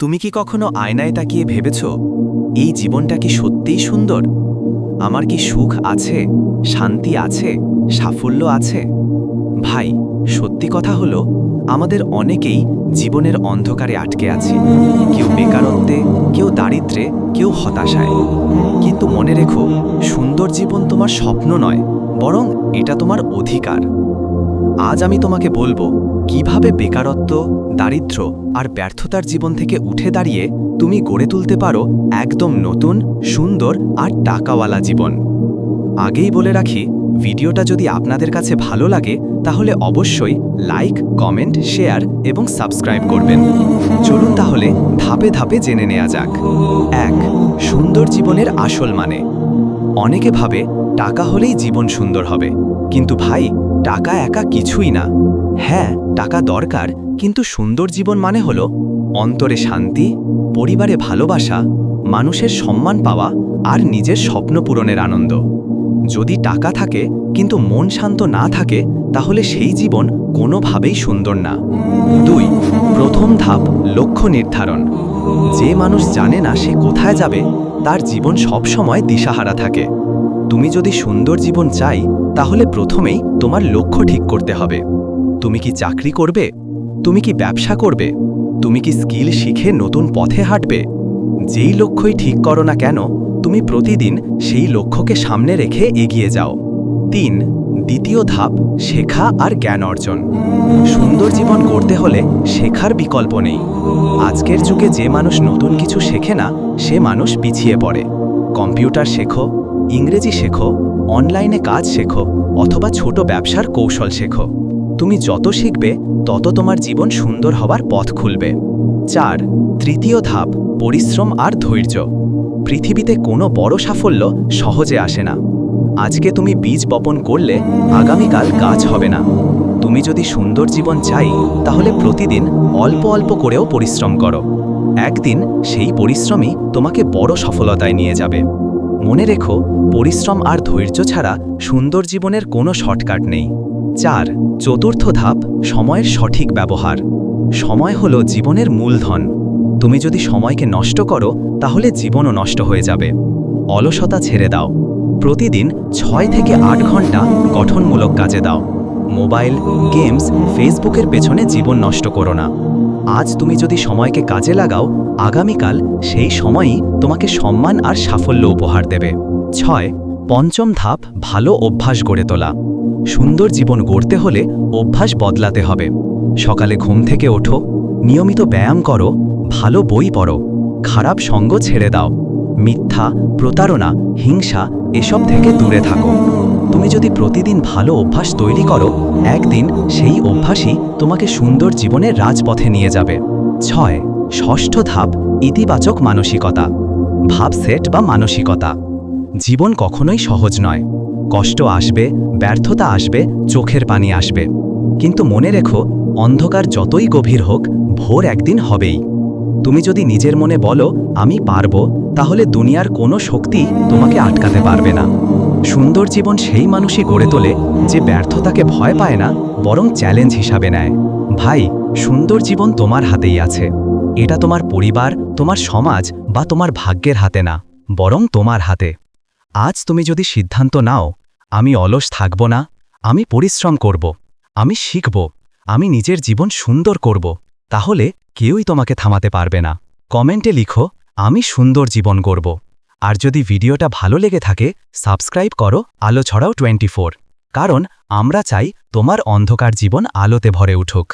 তুমি কি কখনো আয়নায় তাকিয়ে ভেবেছ, এই জীবনটা কি সত্যিই সুন্দর? আমার কি সুখ আছে, শান্তি আছে, সাফল্য আছে? ভাই, সত্যি কথা হলো, আমাদের অনেকেই জীবনের অন্ধকারে আটকে আছি। কেউ বেকারত্বে, কেউ দারিদ্রে, কেউ হতাশায়। কিন্তু মনে রেখো, সুন্দর জীবন তোমার স্বপ্ন নয়, বরং এটা তোমার অধিকার। আজ আমি তোমাকে বলব, কীভাবে বেকারত্ব দারিদ্র আর ব্যর্থতার জীবন থেকে উঠে দাঁড়িয়ে তুমি গড়ে তুলতে পারো একদম নতুন, সুন্দর আর টাকাওয়ালা জীবন। আগেই বলে রাখি, ভিডিওটা যদি আপনাদের কাছে ভালো লাগে, তাহলে অবশ্যই লাইক, কমেন্ট, শেয়ার এবং সাবস্ক্রাইব করবেন। চলুন তাহলে ধাপে ধাপে জেনে নেওয়া যাক। এক, সুন্দর জীবনের আসল মানে। অনেকে ভাবে, টাকা হলেই জীবন সুন্দর হবে। কিন্তু ভাই টাকা একা কিছুই না। হ্যাঁ টাকা দরকার, কিন্তু সুন্দর জীবন মানে হলো অন্তরে শান্তি, পরিবারে ভালোবাসা, মানুষের সম্মান পাওয়া আর নিজের স্বপ্ন পূরণের আনন্দ। যদি টাকা থাকে, কিন্তু মন শান্ত না থাকে, তাহলে সেই জীবন কোনোভাবেই সুন্দর না। দুই, প্রথম ধাপ, লক্ষ্য নির্ধারণ। যে মানুষ জানে না সে কোথায় যাবে, তার জীবন সবসময় দিশাহারা থাকে। তুমি যদি সুন্দর জীবন চাই তাহলে প্রথমেই তোমার লক্ষ্য ঠিক করতে হবে। তুমি কি চাকরি করবে? তুমি কি ব্যবসা করবে? তুমি কি স্কিল শিখে নতুন পথে হাঁটবে? যেই লক্ষ্যই ঠিক করো না কেন, তুমি প্রতিদিন সেই লক্ষ্যকে সামনে রেখে এগিয়ে যাও। তিন, দ্বিতীয় ধাপ, শেখা আর জ্ঞান অর্জন। সুন্দর জীবন করতে হলে শেখার বিকল্প নেই। আজকের যুগে যে মানুষ নতুন কিছু শেখে না, সে মানুষ পিছিয়ে পড়ে। কম্পিউটার শেখো, ইংরেজি শেখো অনলাইনে কাজ শেখো অথবা ছোট ব্যবসার কৌশল শেখো। তুমি যত শিখবে, তত তোমার জীবন সুন্দর হবার পথ খুলবে। চার, তৃতীয় ধাপ, পরিশ্রম আর ধৈর্য। পৃথিবীতে কোনো বড় সাফল্য সহজে আসে না। আজকে তুমি বীজ বপন করলে আগামীকাল গাছ হবে না। তুমি যদি সুন্দর জীবন চাই, তাহলে প্রতিদিন অল্প অল্প করেও পরিশ্রম করো। একদিন সেই পরিশ্রমই তোমাকে বড় সফলতায় নিয়ে যাবে। মনে রেখো, পরিশ্রম আর ধৈর্য ছাড়া সুন্দর জীবনের কোনো শর্টকাট নেই। চার, চতুর্থ ধাপ, সময়ের সঠিক ব্যবহার। সময় হলো জীবনের মূলধন। তুমি যদি সময়কে নষ্ট করো, তাহলে জীবনও নষ্ট হয়ে যাবে। অলসতা ছেড়ে দাও। প্রতিদিন ছয় থেকে আট ঘণ্টা গঠনমূলক কাজে দাও। মোবাইল, গেমস, ফেসবুকের পেছনে জীবন নষ্ট করো না। আজ তুমি যদি সময়কে কাজে লাগাও, আগামীকাল সেই সময়ই তোমাকে সম্মান আর সাফল্য উপহার দেবে। ছয়, পঞ্চম ধাপ, ভালো অভ্যাস গড়ে তোলা। সুন্দর জীবন গড়তে হলে অভ্যাস বদলাতে হবে। সকালে ঘুম থেকে ওঠো, নিয়মিত ব্যায়াম করো, ভালো বই পড়ো, খারাপ সঙ্গ ছেড়ে দাও। মিথ্যা, প্রতারণা, হিংসা এসব থেকে দূরে থাকো। তুমি যদি প্রতিদিন ভালো অভ্যাস তৈরি করো, একদিন সেই অভ্যাসই তোমাকে সুন্দর জীবনের রাজপথে নিয়ে যাবে। ছয়, ষষ্ঠ ধাপ, ইতিবাচক মানসিকতা। ভাব সেট বা মানসিকতা। জীবন কখনোই সহজ নয়। কষ্ট আসবে, ব্যর্থতা আসবে, চোখের পানি আসবে। কিন্তু মনে রেখো, অন্ধকার যতই গভীর হোক, ভোর একদিন হবেই। তুমি যদি নিজের মনে বলো, আমি পারব, তাহলে দুনিয়ার কোনো শক্তি তোমাকে আটকাতে পারবে না। সুন্দর জীবন সেই মানুষই গড়ে তোলে যে ব্যর্থতাকে ভয় পায় না, বরং চ্যালেঞ্জ হিসাবে নেয়। ভাই, সুন্দর জীবন তোমার হাতেই আছে। এটা তোমার পরিবার, তোমার সমাজ বা তোমার ভাগ্যের হাতে না, বরং তোমার হাতে। আজ তুমি যদি সিদ্ধান্ত নাও, আমি অলস থাকব না, আমি পরিশ্রম করব, আমি শিখব, আমি নিজের জীবন সুন্দর করব, তাহলে কেউই তোমাকে থামাতে পারবে না। কমেন্টে লিখো, আমি সুন্দর জীবন গড়ব। আর যদি ভিডিওটা ভালো লেগে থাকে, সাবস্ক্রাইব করো, আলো ছড়াও টোয়েন্টি কারণ আমরা চাই তোমার অন্ধকার জীবন আলোতে ভরে উঠুক।